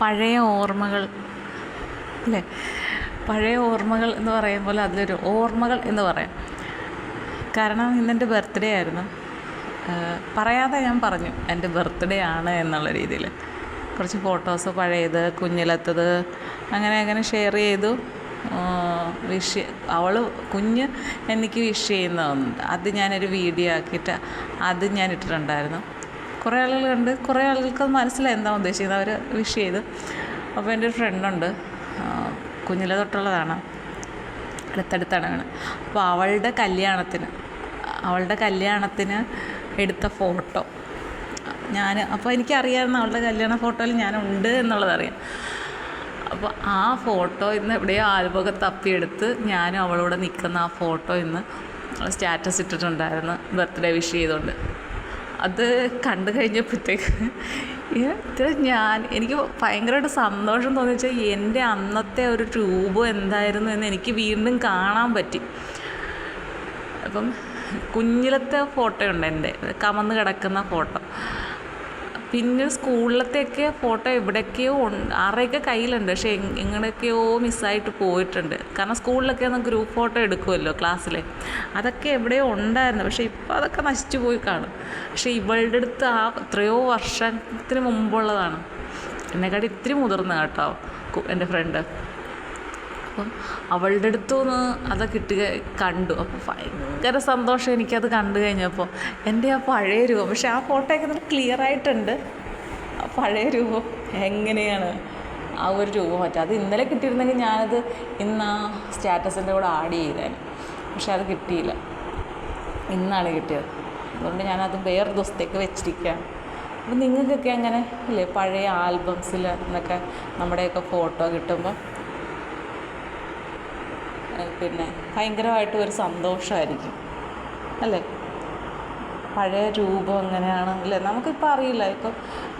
പഴയ ഓർമ്മകൾ. അല്ലേ? പഴയ ഓർമ്മകൾ എന്ന് പറയും പറയുമ്പോൾ അതിലൊരു ഓർമ്മകൾ എന്ന് പറയാം. കാരണം ഇന്നെന്റെ ബർത്ത്ഡേ ആയിരുന്നു. പറയാതെ ഞാൻ പറഞ്ഞു എന്റെ ബർത്ത്ഡേ ആണ് എന്നുള്ള രീതിയിൽ. കുറച്ച് ഫോട്ടോസ് പഴയത് കുഞ്ഞിലത്തത് അങ്ങനെ അങ്ങനെ ഷെയർ ചെയ്തു. വിഷ് അവൾ കുഞ്ഞ് എനിക്ക് വിഷ് ചെയ്യുന്ന അത് ഞാനൊരു വീഡിയോ ആക്കിയിട്ട് അത് ഞാൻ ഇട്ടിട്ടുണ്ടായിരുന്നു. കുറേ ആളുകൾ കണ്ട് കുറേ ആളുകൾക്ക് അത് മനസ്സിലായി എന്താ ഉദ്ദേശിക്കുന്നത്. അവർ വിഷ് ചെയ്തു. അപ്പോൾ എന്റെ ഒരു ഫ്രണ്ടുണ്ട് കുഞ്ഞിലെ തൊട്ടുള്ളതാണ്. അടുത്തടുത്താണ് വീണ് അപ്പോൾ അവളുടെ കല്യാണത്തിന് അവളുടെ കല്യാണത്തിന് എടുത്ത ഫോട്ടോ ഞാൻ അപ്പോൾ എനിക്കറിയാമായിരുന്നു അവളുടെ കല്യാണ ഫോട്ടോയിൽ ഞാനുണ്ട് എന്നുള്ളതറിയാം അപ്പോൾ ആ ഫോട്ടോ ഇന്ന് എവിടെയോ ആൽബമൊക്കെ തപ്പിയെടുത്ത് ഞാനും അവളോട് നിൽക്കുന്ന ആ ഫോട്ടോ ഇന്ന് സ്റ്റാറ്റസ് ഇട്ടിട്ടുണ്ടായിരുന്നു. ബർത്ത്ഡേ വിഷ് ചെയ്തുകൊണ്ട് അത് കണ്ടു കഴിഞ്ഞപ്പോഴത്തേക്ക് ഇത് ഞാൻ എനിക്ക് ഭയങ്കരമായിട്ട് സന്തോഷം തോന്നിച്ചാൽ എന്റെ അന്നത്തെ ഒരു രൂപം എന്തായിരുന്നു എന്ന് എനിക്ക് വീണ്ടും കാണാൻ പറ്റി. അപ്പം കുഞ്ഞിലത്തെ ഫോട്ടോ ഉണ്ട് എന്റെ കമന്ന് കിടക്കുന്ന ഫോട്ടോ. പിന്നെ സ്കൂളിലത്തെയൊക്കെ ഫോട്ടോ എവിടെയൊക്കെയോ ഉണ്ട് ആരുടെയൊക്കെ കയ്യിലുണ്ട് പക്ഷേ എങ്ങനെയൊക്കെയോ മിസ്സായിട്ട് പോയിട്ടുണ്ട്. കാരണം സ്കൂളിലൊക്കെ ഒന്ന് ഗ്രൂപ്പ് ഫോട്ടോ എടുക്കുമല്ലോ ക്ലാസ്സിലെ. അതൊക്കെ എവിടെയോ ഉണ്ടായിരുന്നു പക്ഷേ ഇപ്പോൾ അതൊക്കെ നശിച്ചു പോയി കാണും. പക്ഷേ ഇവളുടെ അടുത്ത് ആ എത്രയോ വർഷത്തിന് മുമ്പുള്ളതാണ്. എന്നെക്കാട്ടി ഇത്തിരി മുതിർന്ന കേട്ടോ എന്റെ ഫ്രണ്ട്. അപ്പം അവളുടെ അടുത്തുനിന്ന് അത് കിട്ടുക കണ്ടു. അപ്പോൾ ഭയങ്കര സന്തോഷം എനിക്കത് കണ്ടു കഴിഞ്ഞപ്പോൾ. എന്റെ ആ പഴയ രൂപം. പക്ഷേ ആ ഫോട്ടോയൊക്കെ നല്ല ക്ലിയർ ആയിട്ടുണ്ട്. ആ പഴയ രൂപം എങ്ങനെയാണ് ആ ഒരു രൂപം പറ്റുക അത് ഇന്നലെ കിട്ടിയിരുന്നെങ്കിൽ ഞാനത് ഇന്ന് ആ സ്റ്റാറ്റസിന്റെ കൂടെ ആഡ് ചെയ്തേനെ. പക്ഷെ അത് കിട്ടിയില്ല. ഇന്നാണ് കിട്ടിയത്. അതുകൊണ്ട് ഞാനത് വേറെ ദിവസത്തേക്ക് വെച്ചിരിക്കുകയാണ്. അപ്പം നിങ്ങൾക്കൊക്കെ അങ്ങനെ ഇല്ലേ? പഴയ ആൽബംസിൽ എന്നൊക്കെ നമ്മുടെയൊക്കെ ഫോട്ടോ കിട്ടുമ്പോൾ പിന്നെ ഭയങ്കരമായിട്ട് ഒരു സന്തോഷമായിരിക്കും. അല്ലേ? പഴയ രൂപം എങ്ങനെയാണെങ്കിൽ നമുക്കിപ്പോൾ അറിയില്ല. ഇപ്പം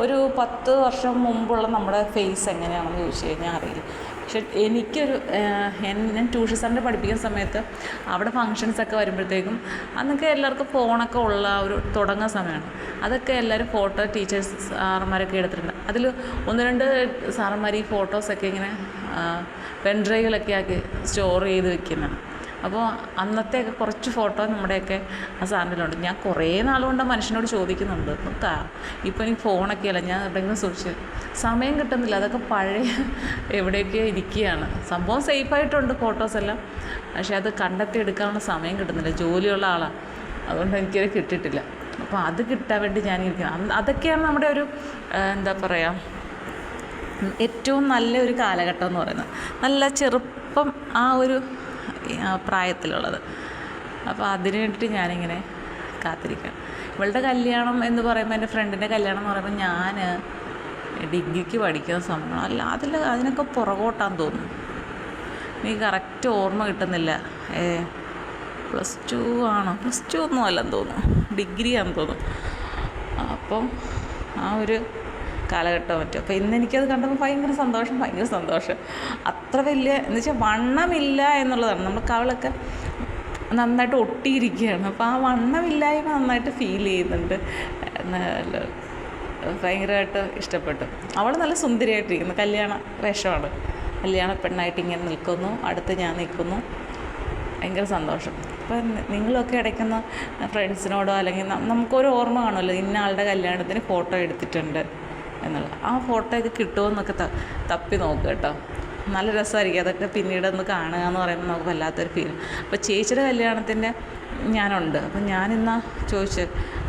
ഒരു പത്ത് വർഷം മുമ്പുള്ള നമ്മുടെ ഫേസ് എങ്ങനെയാണെന്ന് ചോദിച്ചു കഴിഞ്ഞാൽ അറിയില്ല. പക്ഷെ എനിക്കൊരു ഞാൻ ട്യൂഷൻ സെന്റർ പഠിപ്പിക്കുന്ന സമയത്ത് അവിടെ ഫങ്ഷൻസൊക്കെ വരുമ്പോഴത്തേക്കും അന്നൊക്കെ എല്ലാവർക്കും ഫോണൊക്കെ ഉള്ള ഒരു തുടങ്ങുന്ന സമയമാണ്. അതൊക്കെ എല്ലാവരും ഫോട്ടോ ടീച്ചേഴ്സ് സാറന്മാരൊക്കെ എടുത്തിട്ടുണ്ട്. അതിൽ ഒന്ന് രണ്ട് സാറന്മാർ ഈ ഫോട്ടോസൊക്കെ ഇങ്ങനെ പെൻ ഡ്രൈവിലൊക്കെ ആക്കി സ്റ്റോർ ചെയ്ത് വെക്കുന്നതാണ് അപ്പോൾ അന്നത്തെയൊക്കെ കുറച്ച് ഫോട്ടോ നമ്മുടെയൊക്കെ ആ സാധനത്തിലുണ്ട്. ഞാൻ കുറേ നാളുകൊണ്ട് മനുഷ്യനോട് ചോദിക്കുന്നുണ്ട്. താ ഇപ്പോൾ എനിക്ക് ഫോണൊക്കെ അല്ല ഞാൻ എവിടെയെങ്കിലും സൂക്ഷിച്ച് സമയം കിട്ടുന്നില്ല. അതൊക്കെ പഴയ എവിടെയൊക്കെ ഇരിക്കുകയാണ്. സംഭവം സേഫായിട്ടുണ്ട് ഫോട്ടോസ് എല്ലാം. പക്ഷേ അത് കണ്ടെത്തി എടുക്കാനുള്ള സമയം കിട്ടുന്നില്ല. ജോലിയുള്ള ആളാണ് അതുകൊണ്ട് എനിക്കത് കിട്ടിയിട്ടില്ല. അപ്പോൾ അത് കിട്ടാൻ വേണ്ടി ഞാൻ ഞാനിരിക്കുന്നത് അതൊക്കെയാണ് നമ്മുടെ ഒരു എന്താ പറയുക ഏറ്റവും നല്ലൊരു കാലഘട്ടം എന്ന് പറയുന്നത്. നല്ല ചെറുപ്പം ആ ഒരു പ്രായത്തിലുള്ളത്. അപ്പോൾ അതിന് വേണ്ടിയിട്ട് ഞാനിങ്ങനെ കാത്തിരിക്കണം ഇവളുടെ കല്യാണം എന്ന് പറയുമ്പോൾ എന്റെ ഫ്രണ്ടിന്റെ കല്യാണം എന്ന് പറയുമ്പോൾ ഞാൻ ഡിഗ്രിക്ക് പഠിക്കുന്ന സമയം അല്ല അതിൽ അതിനൊക്കെ പുറകോട്ടാന്ന് തോന്നുന്നു. എനിക്ക് കറക്റ്റ് ഓർമ്മ കിട്ടുന്നില്ല. ഏ പ്ലസ് ടു ആണോ? പ്ലസ് ടു ഒന്നും അല്ലെന്ന് തോന്നുന്നു. ഡിഗ്രി ആണെന്ന് തോന്നുന്നു. അപ്പം ആ ഒരു കാലഘട്ടം മറ്റും. അപ്പോൾ ഇന്ന് എനിക്കത് കണ്ടപ്പോൾ ഭയങ്കര സന്തോഷം ഭയങ്കര സന്തോഷം. അത്ര വലിയ എന്ന് വെച്ചാൽ വണ്ണമില്ല എന്നുള്ളതാണ്. നമ്മൾ കവളൊക്കെ നന്നായിട്ട് ഒട്ടിയിരിക്കുകയാണ്. അപ്പോൾ ആ വണ്ണമില്ലായ്മ നന്നായിട്ട് ഫീൽ ചെയ്യുന്നുണ്ട്. ഭയങ്കരമായിട്ട് ഇഷ്ടപ്പെട്ടു. അവൾ നല്ല സുന്ദരിയായിട്ടിരിക്കുന്നു. കല്യാണ വേഷമാണ്. കല്യാണ പെണ്ണായിട്ട് ഇങ്ങനെ നിൽക്കുന്നു. അടുത്ത് ഞാൻ നിൽക്കുന്നു. ഭയങ്കര സന്തോഷം. അപ്പം നിങ്ങളൊക്കെ ഇടയ്ക്കുന്ന ഫ്രണ്ട്സിനോടോ അല്ലെങ്കിൽ നമുക്കൊരു ഓർമ്മ കാണുമല്ലോ. ഇന്ന ആളുടെ കല്യാണത്തിന് ഫോട്ടോ എടുത്തിട്ടുണ്ട്. എന്നുള്ളത് ആ ഫോട്ടോ ഒക്കെ കിട്ടുമോയെന്നൊക്കെ ത തപ്പി നോക്കുക കേട്ടോ. നല്ല രസമായിരിക്കും. അതൊക്കെ പിന്നീട് ഒന്ന് കാണുക എന്ന് പറയുമ്പോൾ നമുക്ക് വല്ലാത്തൊരു ഫീൽ അപ്പോൾ ചേച്ചിയുടെ കല്യാണത്തിന്റെ ഞാനുണ്ട്. അപ്പം ഞാനിന്നാ ചോദിച്ച്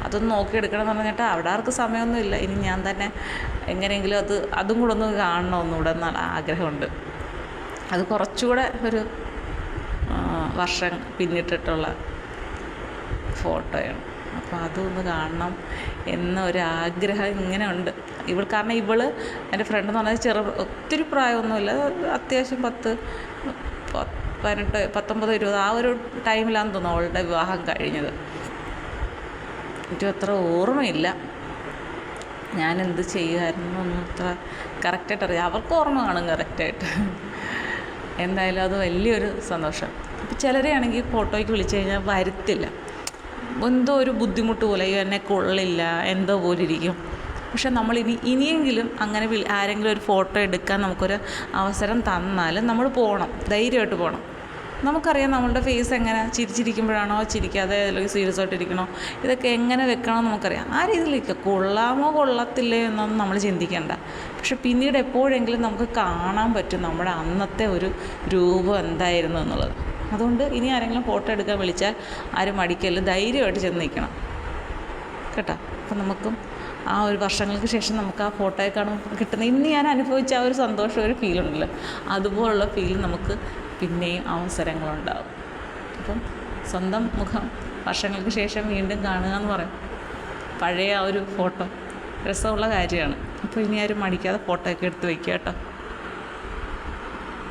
അതൊന്ന് നോക്കിയെടുക്കണം എന്ന് പറഞ്ഞിട്ട് അവിടെ ആർക്ക് സമയമൊന്നും ഇല്ല. ഇനി ഞാൻ തന്നെ എങ്ങനെയെങ്കിലും അത് അതും കൂടെ ഒന്ന് കാണണം ഒന്നുകൂടെ എന്നുള്ള ആഗ്രഹമുണ്ട്. അത് കുറച്ചുകൂടെ ഒരു വർഷം പിന്നിട്ടിട്ടുള്ള ഫോട്ടോയാണ്. അപ്പോൾ അതൊന്ന് കാണണം എന്നൊരാഗ്രഹം ഇങ്ങനെ ഉണ്ട് ഇവൾ കാരണം ഇവൾ എന്റെ ഫ്രണ്ട് എന്ന് പറഞ്ഞാൽ ചെറു ഒത്തിരി പ്രായമൊന്നുമില്ല. അത്യാവശ്യം പത്ത് പതിനെട്ട് പത്തൊമ്പത് ഇരുപത് ആ ഒരു ടൈമിലാണെന്ന് തോന്നുന്നു അവളുടെ വിവാഹം കഴിഞ്ഞത്. എനിക്കും അത്ര ഓർമ്മയില്ല. ഞാൻ എന്ത് ചെയ്യുമായിരുന്നു ഒന്നും അത്ര കറക്റ്റായിട്ട് അറിയാം. അവർക്ക് ഓർമ്മ കാണും കറക്റ്റായിട്ട് എന്തായാലും അത് വലിയൊരു സന്തോഷം. ചിലരെയാണെങ്കിൽ ഫോട്ടോയ്ക്ക് വിളിച്ചു കഴിഞ്ഞാൽ വരുത്തില്ല. എന്തോ ഒരു ബുദ്ധിമുട്ട് പോലെ എന്നെ കൊള്ളില്ല എന്തോ പോലെ ഇരിക്കും. പക്ഷെ നമ്മൾ ഇനി ഇനിയെങ്കിലും അങ്ങനെ ആരെങ്കിലും ഒരു ഫോട്ടോ എടുക്കാൻ നമുക്കൊരു അവസരം തന്നാൽ നമ്മൾ പോകണം ധൈര്യമായിട്ട് പോകണം നമുക്കറിയാം നമ്മളുടെ ഫേസ് എങ്ങനെ ചിരിച്ചിരിക്കുമ്പോഴാണോ ചിരിക്കാതെ അല്ലെങ്കിൽ സീരിയസ് ആയിട്ടിരിക്കണോ ഇതൊക്കെ എങ്ങനെ വെക്കണമെന്ന് നമുക്കറിയാം. ആ രീതിയിലേക്ക് കൊള്ളാമോ കൊള്ളത്തില്ലേ എന്നൊന്നും നമ്മൾ ചിന്തിക്കേണ്ട. പക്ഷെ പിന്നീട് എപ്പോഴെങ്കിലും നമുക്ക് കാണാൻ പറ്റും നമ്മുടെ അന്നത്തെ ഒരു രൂപം എന്തായിരുന്നു എന്നുള്ളത്. അതുകൊണ്ട് ഇനി ആരെങ്കിലും ഫോട്ടോ എടുക്കാൻ വിളിച്ചാൽ ആരും മടിക്കല്ല ധൈര്യമായിട്ട് ചെന്ന് നിൽക്കണം. കേട്ടോ? അപ്പം നമുക്കും ആ ഒരു വർഷങ്ങൾക്ക് ശേഷം നമുക്ക് ആ ഫോട്ടോയെ കാണുമ്പോൾ കിട്ടുന്ന ഇന്ന് ഞാൻ അനുഭവിച്ച ആ ഒരു സന്തോഷം ഒരു ഫീൽ ഉണ്ടല്ലോ. അതുപോലുള്ള ഫീൽ നമുക്ക് പിന്നെയും അവസരങ്ങളുണ്ടാകും അപ്പം സ്വന്തം മുഖം വർഷങ്ങൾക്ക് ശേഷം വീണ്ടും കാണുക എന്ന് പറയും. പഴയ ആ ഒരു ഫോട്ടോ രസമുള്ള കാര്യമാണ്. അപ്പോൾ ഇനി ആരും മടിക്കാതെ ഫോട്ടോ ഒക്കെ എടുത്ത് വയ്ക്കുക കേട്ടോ.